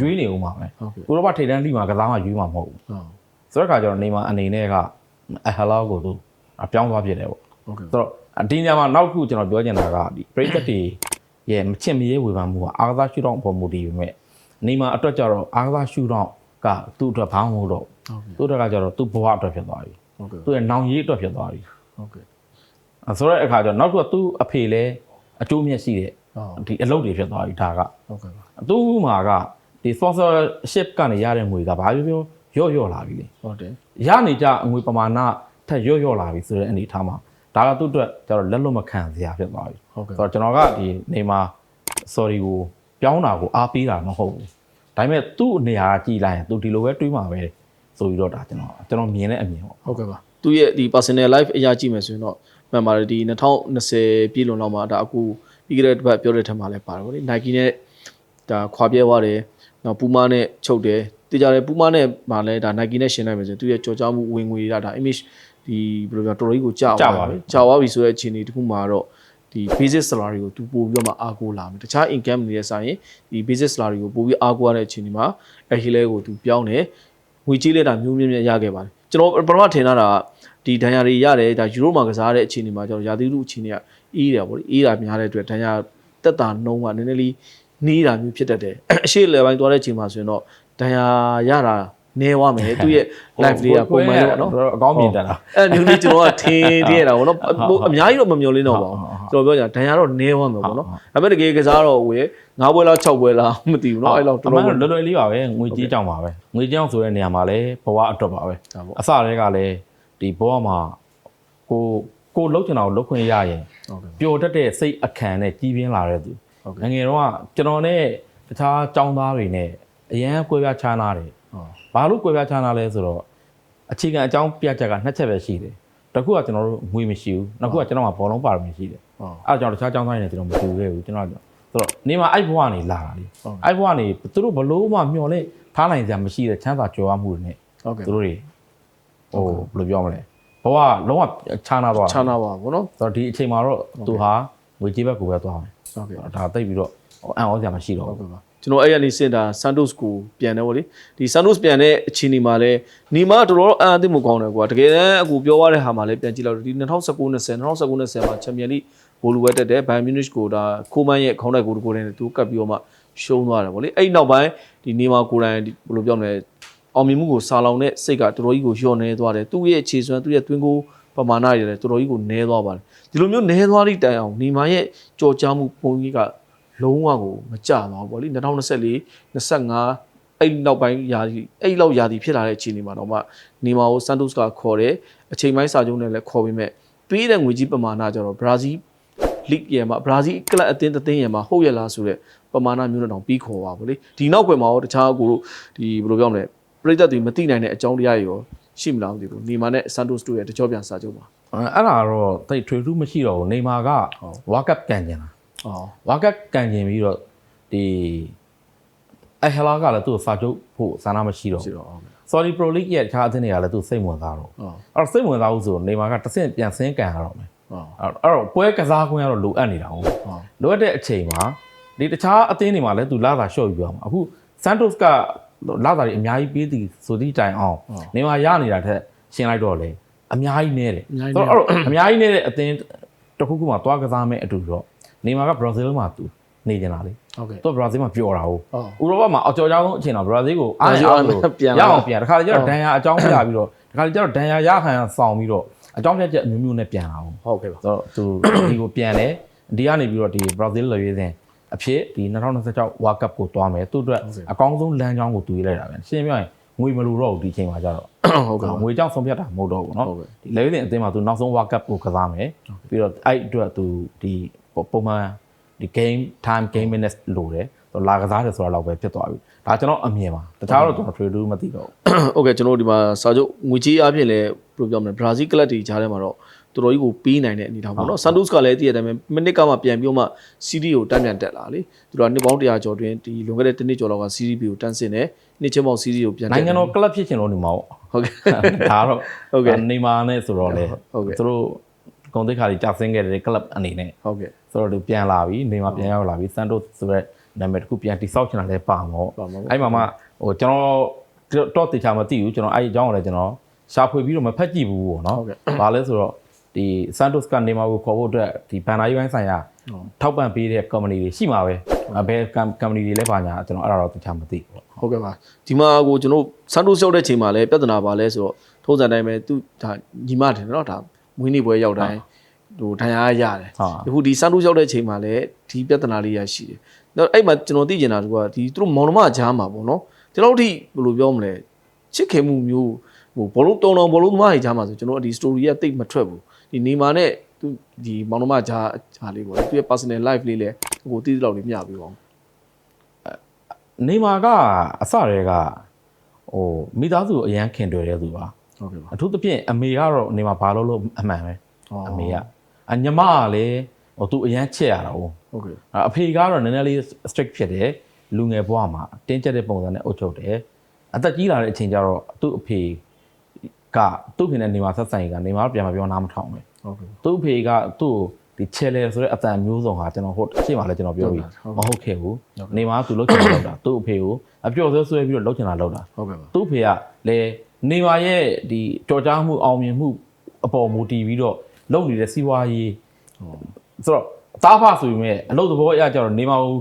ရွေးနေဦးမှာပဲဟုတ်ကဲ့ဥရောပထိပ်တန်းလီမှာကစားမှရွေးမှာမဟုတ်ဘူးဟုတ်ဆိုတော့အခါကျတော့နေမာအနေနဲ့ကအဟလာကိုသူအပြောင်းသွားဖြစ်တယ်ပေါ့ဟုတ်ကဲ့ဆိုတော့ဒီညမှာနောက်တစ်ခုကျွန်တော်ပြောချင်တာကဒီပရိသတ်တွေ ရဲ့မချစ်မရေးဝေဖန်မှုကအားကစားရှုထောင့်ပေါ်မူတည်ပေမဲ့နေမာအတွက်ကျတော့အားကစားရှုထောင့်ကသူ့အတွက်ဘာမှမဟုတ်တော့ဟုတ်ကဲ့သူ့အတွက်ကကျတော့သူ့ဘဝအတွက်ဖြစ်သွားပြီဟုတ်ကဲ့သူ့ရဲ့နောင်ရေးအတွက်ဖြစ်သွားပြီဟုတ်ကဲ့အဲဆိုတော့အခါကျတော့နောက်တစ်ခုကသူ့အဖေလည်းအကျိုးမြတ်ရှိတဲ့ဟုတ်ဒီအလုပ်တွေဖြစ်သွားပြီဒါကဟုတ်ကဲ့ပါသူ့မှာကဒီ sponsorship ကနေရတဲ့ငွေကဘာပြောပြောရော့ရော့လာပြီလေဟုတ်တယ်ရနေကြငွေပမာဏထက်ရော့ရော့လာပြီဆိုတဲ့အနေအထားမှာ ဒါကသူ့အတွက်ကျတော့လက်လွတ်မခံစရာဖြစ်သွားပြီဟုတ်ကဲ့ဆိုတော့ကျွန်တော်ကဒီနေမှာ sorry ကိုပြောင်းတာကိုအားပေးတာမဟုတ်ဘူးဒါပေမဲ့သူ့နေရာကကြည်လိုက်ရင်သူဒီလိုပဲတွေးမှာပဲဆိုပြီးတော့ဒါကျွန်တော်ကျွန်တော်မြင်တဲ့အမြင်ပေါ့ဟုတ်ကဲ့ပါသူရဲ့ဒီ personal life အရာကြည့်မယ်ဆိုရင်တော့မှန်ပါတယ်ဒီ2020ပြည်လွန်လောက်မှာဒါအခုပြီးကြတဲ့တစ်ပတ်ပြောတဲ့ထက်မှာလည်းပါတယ်ဗောလေ Nike နဲ့ဒါခွာပြဲသွားတယ်နောက် Puma နဲ့ချုပ်တယ်တကြတယ် Puma နဲ့မှာလည်းဒါ Nike နဲ့ရှင်းလိုက်မယ်ဆိုရင်သူရဲ့ကြော်ကြားမှုဝင်ငွေရဒါ image ဒီဘယ်လိုပြောတော်တော်ကြီးကိုကြာကြာသွားပါပြီကြာသွားပြီဆိုတဲ့အခြေအနေတစ်ခုမှာတော့ဒီ basic salary ကိုသူပို့ပြီးတော့မှအားကိုးလာမယ်တခြား income တွေရဲ့ဆိုင်ရင်ဒီ basic salary ကိုပို့ပြီးအားကိုးရတဲ့အခြေအနေမှာအဟီလဲကိုသူပြောင်းတယ်ငွေကြေးလက်တာမျိုးမြင့်မြတ်ရခဲ့ပါတယ်ကျွန်တော်ပထမထင်တာကဒီဒဏ်ရာတွေရတယ်ဒါယူရိုမှာကစားတဲ့အခြေအနေမှာကျွန်တော်ရာသီဥတုအခြေအနေကအေးတယ်ပေါ့လေအေးတာများတဲ့အတွက်ဒဏ်ရာတက်တာနှုံးကနည်းနည်းလေးနီးတာမျိုးဖြစ်တတ်တယ်အရှိလေပိုင်းသွားတဲ့အချိန်မှာဆိုရင်တော့ဒဏ်ရာရတာ နေသွားမယ်သူ့ရဲ့ live လေးကပုံမှန်တော့နော်အကောင်းမြင်တယ်လားအဲ့မျိုးလေးကျွန်တော်ကထင်းထင်းရတာပေါ့နော်အများကြီးတော့မမျောလင်းတော့ပါဘူးကျွန်တော်ပြောကြဒဏ်ရာတော့နေသွားမယ်ပေါ့နော်ဒါပေမဲ့တကယ်ကစားတော့ဝယ်၅ပွဲလား၆ပွဲလားမသိဘူးနော်အဲ့လောက်တော်တော်လွယ်လွယ်လေးပါပဲငွေကြေးကြောင်ပါပဲငွေကြေးကြောင်ဆိုတဲ့နေရာမှာလည်းဘဝအတွက်ပါပဲအစတည်းကလည်းဒီဘဝမှာကိုကိုလှုပ်ချင်တာကိုလှုပ်ခွင့်ရရင်ပျော်တတ်တဲ့စိတ်အခံနဲ့ကြီးပြင်းလာတဲ့သူငငယ်တော့ကျွန်တော်နဲ့တခြားចောင်းသားတွေနဲ့အရန်ကွဲပြားခြားနာတယ် ဘာလို့ကွဲပြားခြားနာလဲဆိုတော့အခြေခံအကြောင်းပြချက်ကနှစ်ချက်ပဲရှိတယ်တစ်ခုကကျွန်တော်တို့ငွေမရှိဘူးနောက်ခုကကျွန်တော်ကဘောလုံးပါရမီရှိတယ်ဟုတ်အဲ့ဒါကြောင့်တခြားចောင်းသားတွေနဲ့ကျွန်တော်မတူခဲ့ဘူးကျွန်တော်ကဆိုတော့နေမှာအဲ့ဘဝကနေလာတာလေဟုတ်အဲ့ဘဝကနေသူတို့ဘလို့မှမျောလဲထားနိုင်ကြမရှိတဲ့ချမ်းသာကြွယ်ဝမှုတွေနဲ့ဟုတ်ကဲ့သူတို့တွေဟိုဘယ်လိုပြောမလဲဘဝလုံးဝခြားနာသွားခြားနာပါဘောနော်ဆိုတော့ဒီအချိန်မှာတော့သူဟာငွေကြေးဘက်ကိုပဲသွားမယ်ဟုတ်ကဲ့ဒါတိတ်ပြီးတော့ဟိုအံ့ဩစရာမရှိတော့ဟုတ်ဘူး ကဲ့ပါကျွန်တော်အဲ့ရနေစင်တာ Santos ကိုပြန်တယ်ဗောလေဒီ Santos ပြန်တဲ့အခြေအနေမှာလဲနီမာတော်တော်အံ့အသင့်မှုကောင်းတယ်ကွာတကယ်တမ်းအခုပြောရတဲ့ဟာမှာလဲပြန်ကြည့်လိုက်တော့ဒီ2019 20 2019 20မှာ Champions League ဘိုလူဝဲတက်တယ် Bayern Munich ကိုဒါခိုးမန်းရဲ့ခေါင်းတိုက်ကိုတကိုယ်နဲ့သူကပ်ပြီးတော့မှရှုံးသွားတယ်ဗောလေအဲ့နောက်ပိုင်းဒီနီမာကိုယ်တိုင်ဒီဘယ်လိုပြောမလဲအောင်မြင်မှုကိုစာလောင်တဲ့စိတ်ကတော်တော်ကြီးကိုလျော့နေသွားတယ်သူ့ရဲ့အခြေစွမ်းသူ့ရဲ့သွင်းကိုပမာဏတွေလည်းတော်တော်ကြီးကိုနည်းသွားပါတယ်ဒီလိုမျိုးနည်းသွားသည့်တိုင်အောင်နီမာရဲ့ကြော်ကြားမှုပုံကြီးက လုံးဝကိုမကြတော့ဘူးဗောလေ2024 25အဲ့နောက်ပိုင်းယာဒီအဲ့လောက်ယာဒီဖြစ်လာတဲ့အခြေအနေမှာတော့မှနေမာကိုစန်တိုစ်ကခေါ်တယ်အချိန်ပိုင်းစာချုပ်နဲ့လည်းခေါ်ပြီးမဲ့ပေးတဲ့ငွေကြီးပမာဏကျတော့ဘရာဇီးလိဂ်ရဲ့မှာဘရာဇီးကလပ်အသင်းတစ်သင်းရဲ့မှာဟုတ်ရလားဆိုတဲ့ပမာဏမျိုးနဲ့တောင်ပြီးခေါ်ပါဗောလေဒီနောက်ွယ်မှာရောတခြားအကူတို့ဒီဘယ်လိုပြောမလဲပြည်သက်တွေမသိနိုင်တဲ့အကြောင်းတရားတွေရောရှိမလားမသိဘူးနေမာနဲ့စန်တိုစ်တို့ရဲ့တကြောပြန်စာချုပ်ပါအဲ့ဒါတော့တိတ်ထွေထူးမရှိတော့ဘူးနေမာကဝါကပ်ကန်ကျင်တာအော် ဝါကပ်ကန်ကျင်ပြီးတော့ဒီအဟလာကလည်းသူ့ကိုစာချုပ်ဖို့စာနာမရှိတော့ရှိဘူးတော့ဟုတ်ကဲ့ Sorry Pro League ရဲ့တခြားအသင်းတွေကလည်းသူစိတ်ဝင်စားတော့အော်အဲ့တော့စိတ်ဝင်စားဘူးဆိုတော့နေမာကတစ်ဆင့်ပြန်ဆင်းကန်ရတော့မယ်အော်အဲ့တော့ပွဲကစားခွင့်ကတော့လိုအပ်နေတာဟုတ်အော်လိုအပ်တဲ့အချိန်မှာဒီတခြားအသင်းတွေမှာလည်းသူလာတာရှော့ယူရမှာအခု Santos ကလာတာတွေအများကြီးပေးသည်ဆိုသည့်တိုင်အောင်နေမာရနေတာထက်ရှင်းလိုက်တော့လေအများကြီးနေတယ်အများကြီးဆိုတော့အဲ့တော့အများကြီးနေတဲ့အသင်းတစ်ခုခုမှာသွားကစားမဲ့အတူတော့ နေမာကဘရာဇီးမှာသူနေကြတာလေ ဟုတ်ကဲ့ သူကဘရာဇီးမှာပျော်တာဟုတ် အော် ဥရောပမှာအကြော်ကြောင်းဆုံးအချိန်တော့ဘရာဇီးကိုအားရ ဘရာဇီး အောင်လို့ ပြန်လာ ရအောင်ပြန်တခါလေကျ ဟု တော့ တ် ဒဏ်ရာအကြောင်းပြပြီးတော့တခါလေကျတော့ဒဏ်ရာရခံရဆောင်ပြီးတော့အကြောင်းပြချက်အမျိုးမျိုးနဲ့ပြန်လာအောင် ဟုတ်ကဲ့ပါ ဆိုတော့သူဒီကိုပြန်တယ်ဒီကနေပြီးတော့ဒီဘရာဇီးလွယ်ရေးစဉ်အဖြစ်ဒီ2026 World Cup ကိုတွားမယ်သူ့အတွက်အကောင်းဆုံးလမ်းကြောင်းကိုတူရေးလိုက်တာပဲရှင်းပြရင်ငွေမလိုတော့ဘူးဒီအချိန်မှာကျတော့ ဟုတ်ကဲ့ပါ ငွေကြောင့်ဆုံးဖြတ်တာမဟုတ်တော့ဘူးเนาะ ဟုတ်ကဲ့ ဒီလေရင်အသင်းမှာသူနောက်ဆုံး World Cup ကိုကစားမယ်ပြီးတော့အဲ့အတွက်သူဒီ ပုံမှန်ဒီ game time game minutes လိုတယ်သူလာကစားတယ်ဆိုတာတော့ပဲဖြစ်သွားပြီဒါကျွန်တော်အမြင်ပါတခြားတော့ကျွန်တော် trade မသိတော့ဘူးဟုတ်ကဲ့ကျွန်တော်တို့ဒီမှာစာချုပ်ငွေကြေးအပြင်လည်းဘယ်လိုပြောမလဲဘရာဇီးကလပ်တွေကြားထဲမှာတော့တော်တော်ကြီးကိုပေးနိုင်တဲ့အနေအထားပေါ့နော်ဆန်တိုစ်ကလည်းတည့်ရတဲ့အတိုင်းပဲမိနစ်ကမှပြန်ပြီးမှစီးရီကိုတန်းပြန်တက်လာလေသူတို့ကနှစ်ပေါင်း100ကျော်တွင်ဒီလွန်ခဲ့တဲ့တစ်နှစ်ကျော်လောက်ကစီးရီဘီကိုတန်းဆင်းတယ်နှစ်ချင်းပေါင်းစီးရီကိုပြန်တက်နိုင်ငံတော် club ဖြစ်ချင်လို့နေမှာပေါ့ဟုတ်ကဲ့ဒါတော့ဟုတ်ကဲ့နေမာနဲ့ဆိုတော့လေဟုတ်ကဲ့သူတို့ဂုံတိတ်ခါကြီးကြာဆင်းခဲ့တဲ့ club အနေနဲ့ဟုတ်ကဲ့ ဆိုတော့သူပြန်လာပြီနေမာပြန်ရောက်လာပြီစန်တိုဆိုတဲ့နာမည်တစ်ခုပြန်တိဆောက်ချင်တာလည်းပါမှာပါမှာပေါ့အဲ့မှာမှဟိုကျွန်တော်တော့တေချာမသိဘူးကျွန်တော်အဲ့ဒီအကြောင်းကိုလည်းကျွန်တော်ရှာဖွေပြီးတော့မဖက်ကြည့်ဘူးပေါ့နော်ဟုတ်ကဲ့ဘာလဲဆိုတော့ဒီစန်တိုစ်ကနေမာကိုခေါ်ဖို့အတွက်ဒီဘန်နာရေးပိုင်းဆိုင်ရာဟုတ်ထောက်ပံ့ပေးတဲ့ company တွေရှိမှာပဲဘယ် company တွေလဲပါညာကျွန်တော်အဲ့ဒါတော့တေချာမသိဘူးပေါ့ဟုတ်ကဲ့ပါဒီမှာကိုကျွန်တော်ဆန်တိုစ်ရောက်တဲ့ချိန်မှာလည်းပြဿနာပါလဲဆိုတော့ထုံးစံတိုင်းပဲသူဒါညီမတယ်နော်ဒါမွေးနေ့ပွဲရောက်တိုင်း ဟိုဒဏ်ရာရတယ်ဟာအခုဒီစန်တိုးရောက်တဲ့ချိန်မှာလည်းဒီပြဿနာလေးရရှိတယ်။တော့အဲ့မှာကျွန်တော်သိချင်တာကဒီသူတို့မောင်နှမကြားမှာပေါ့နော်။ကျွန်တော်တို့အထိဘယ်လိုပြောမလဲချစ်ခင်မှုမျိုးဟိုဘောလုံးတုံတုံဘောလုံးသမားတွေကြားမှာဆိုကျွန်တော်ဒီ story ကတိတ်မထွက်ဘူး။ဒီနေမာနဲ့သူဒီမောင်နှမကြားကြားလေးပေါ့လေ။သူရဲ့ personal life လေးလည်းဟိုတည်တလောက်လေးမျှပေးပါဦးနေမာကအစတည်းကဟိုမိသားစုအရန်ခင်တွေ့တဲ့သူပါ။ဟုတ်ကဲ့ပါအထူးသဖြင့်အမေကတော့နေမာဘာလို့လို့အမှန်ပဲ။အမေက အညီမကလည်းဟိုသူအရန်ချက်ရတာဟုတ်ဟုတ်ကဲ့အဖေကတော့နည်းနည်းလေး strict ဖြစ်တယ်လူငယ်ဘဝမှာတင်းကျပ်တဲ့ပုံစံနဲ့အုပ်ချုပ်တယ်အသက်ကြီးလာတဲ့အချိန်ကျတော့သူ့အဖေကသူ့ဖေနဲ့နေမာဆက်ဆိုင်ကနေမာပြန်မပြောနားမထောင်ပဲဟုတ်ကဲ့သူ့ဖေကသူ့ကိုဒီချဲလဲဆိုတဲ့အတန်မျိုးစုံဟာကျွန်တော်ဟိုအရှိမှလည်းကျွန်တော်ပြောပြီးဟုတ်မပါဘူးဟုတ်ခဲ့ဘူးနေမာကသူလှုပ်ချင်တာလှုပ်တာသူ့အဖေကိုအပျော်ဆွဲဆွဲပြီးတော့လှုပ်ချင်တာလှုပ်တာဟုတ်ကဲ့ပါသူ့ဖေကလည်းနေမာရဲ့ဒီကြော်ကြားမှုအောင်မြင်မှုအပေါ်မူတည်ပြီးတော့ လုပ်နေတဲ့စီးပွားရေးဆိုတော့အသားဖဆိုပေမဲ့အလုပ်သဘောအရကြတော့နေမာကို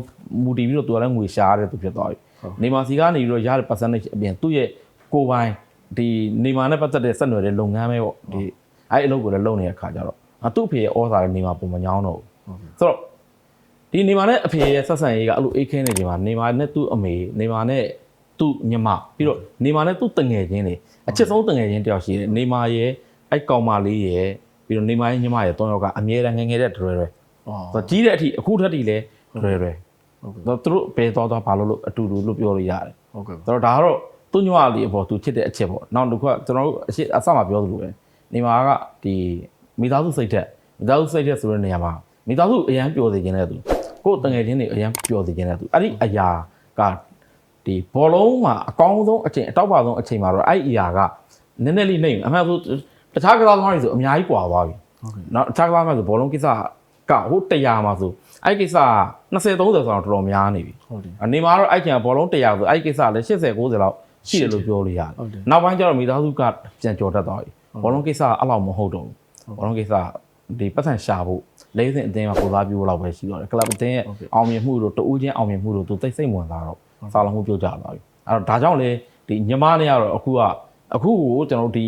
မူတည်ပြီးတော့သူကလည်းငွေရှာရတဲ့သူဖြစ်သွားပြီနေမာစီကနေပြီးတော့ရတဲ့ percentage အပြင်သူ့ရဲ့ကိုယ်ပိုင်ဒီနေမာနဲ့ပတ်သက်တဲ့ဆက်နွယ်တဲ့လုပ်ငန်းပဲပေါ့ဒီအဲ့အလုပ်ကိုလည်းလုပ်နေတဲ့အခါကျတော့အသူ့ဖေရဲ့ဩဇာလည်းနေမာပုံမညောင်းတော့ဘူးဆိုတော့ဒီနေမာနဲ့အဖေရဲ့ဆက်ဆံရေးကအဲ့လိုအိတ်ခဲနေချိန်မှာနေမာနဲ့သူ့အမေနေမာနဲ့သူ့ညီမပြီးတော့နေမာနဲ့သူ့တငယ်ချင်းတွေအချစ်ဆုံးတငယ်ချင်းတယောက်ရှိတယ်နေမာရဲ့အဲ့ကောင်မလေးရဲ့ ပြီးတော့နေမာရဲ့ညီမရဲ့တောင်းယောက်ကအမြဲတမ်းငယ်ငယ်တဲ့ဒရွယ်ရွယ်အော်ဆိုတော့ကြီးတဲ့အထိအခုထက်ထိလည်းလွယ်လွယ်ဟုတ်ကဲ့တော့သူတို့ဘယ်သွားသွားဘာလို့လို့အတူတူလို့ပြောလို့ရတယ်ဟုတ်ကဲ့ပါဆိုတော့ဒါကတော့သူညွှာလေးအပေါ်သူချစ်တဲ့အချက်ပေါ့နောက်တစ်ခုကကျွန်တော်တို့အရှိအစမှပြောသလိုပဲနေမှာကဒီမိသားစုစိတ်သက်မိသားစုစိတ်သက်ဆိုတဲ့နေရာမှာမိသားစုအရန်ပျော်စေခြင်းတဲ့သူကိုယ်တငယ်ချင်းတွေအရန်ပျော်စေခြင်းတဲ့သူအဲ့ဒီအရာကဒီဘောလုံးမှာအကောင်းဆုံးအချိန်အတောက်ပါဆုံးအချိန်မှာတော့အဲ့ဒီအရာကနည်းနည်းလေးနေအမှန်ဆို တခြားကစားသမားတွေဆိုအများကြီးကွာသွားပြီဟုတ်ကဲ့နောက်အခြားကဘာမှဆိုဘောလုံးကိစ္စကဟို100မှာဆိုအဲ့ကိစ္စ20 30ဆိုတော့တော်တော်များနေပြီဟုတ်တယ်အနေမှာတော့အဲ့ကျန်ဘောလုံး100ဆိုအဲ့ကိစ္စလည်း80 90လောက်ရှိတယ်လို့ပြောလို့ရတယ်ဟုတ်တယ်နောက်ပိုင်းကျတော့မိသားစုကပြန်ကြော်တတ်သွားပြီဘောလုံးကိစ္စကအဲ့လောက်မဟုတ်တော့ဘူးဘောလုံးကိစ္စဒီပတ်စံရှာဖို့လေးစင်အတင်းမှာကိုစားပြဖို့လောက်ပဲရှိတော့တယ်ကလပ်အတင်းရဲ့အောင်မြင်မှုတို့တူးချင်းအောင်မြင်မှုတို့သူသိစိတ်ဝင်စားတော့စာလုံးမှုပြုတ်ကြသွားပြီအဲ့တော့ဒါကြောင့်လေဒီညီမနဲ့ကတော့အခုက အခုကိုကျွန်တော်တို့ဒီ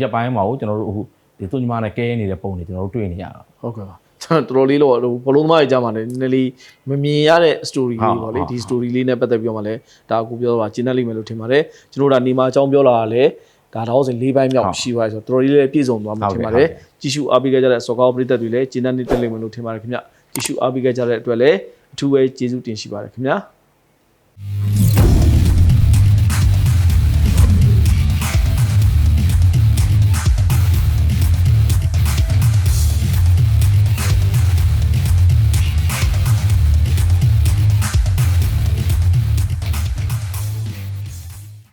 ရက်ပိုင်းမှာကိုကျွန်တော်တို့အခုဒီသူညီမနဲ့ကဲနေတဲ့ပုံတွေကျွန်တော်တို့တွေ့နေရတာဟုတ်ကဲ့ပါကျွန်တော်တော်တော်လေးလို့ဘလုံးသမားတွေကြားမှာလည်းနည်းနည်းလေးမမြင်ရတဲ့ story လေးပေါ့လေဒီ story လေးနဲ့ပတ်သက်ပြီးတော့မှလည်းဒါအခုပြောတာကျင်းတတ်လိမ့်မယ်လို့ထင်ပါတယ်ကျွန်တော်တို့ဒါနေမှာအကြောင်းပြောလာတာလည်းဒါတော့စဉ်၄ပိုင်းမြောက်ရှိပါဆိုတော့တော်တော်လေးလည်းပြည့်စုံသွားမှာထင်ပါတယ်ကြည့်ရှုအားပေးကြတဲ့စော်ကောင်းပရိသတ်တွေလည်းကျင်းတတ်နေတက်လိမ့်မယ်လို့ထင်ပါတယ်ခင်ဗျကြည့်ရှုအားပေးကြတဲ့အတွက်လည်းအထူးပဲကျေးဇူးတင်ရှိပါတယ်ခင်ဗျာ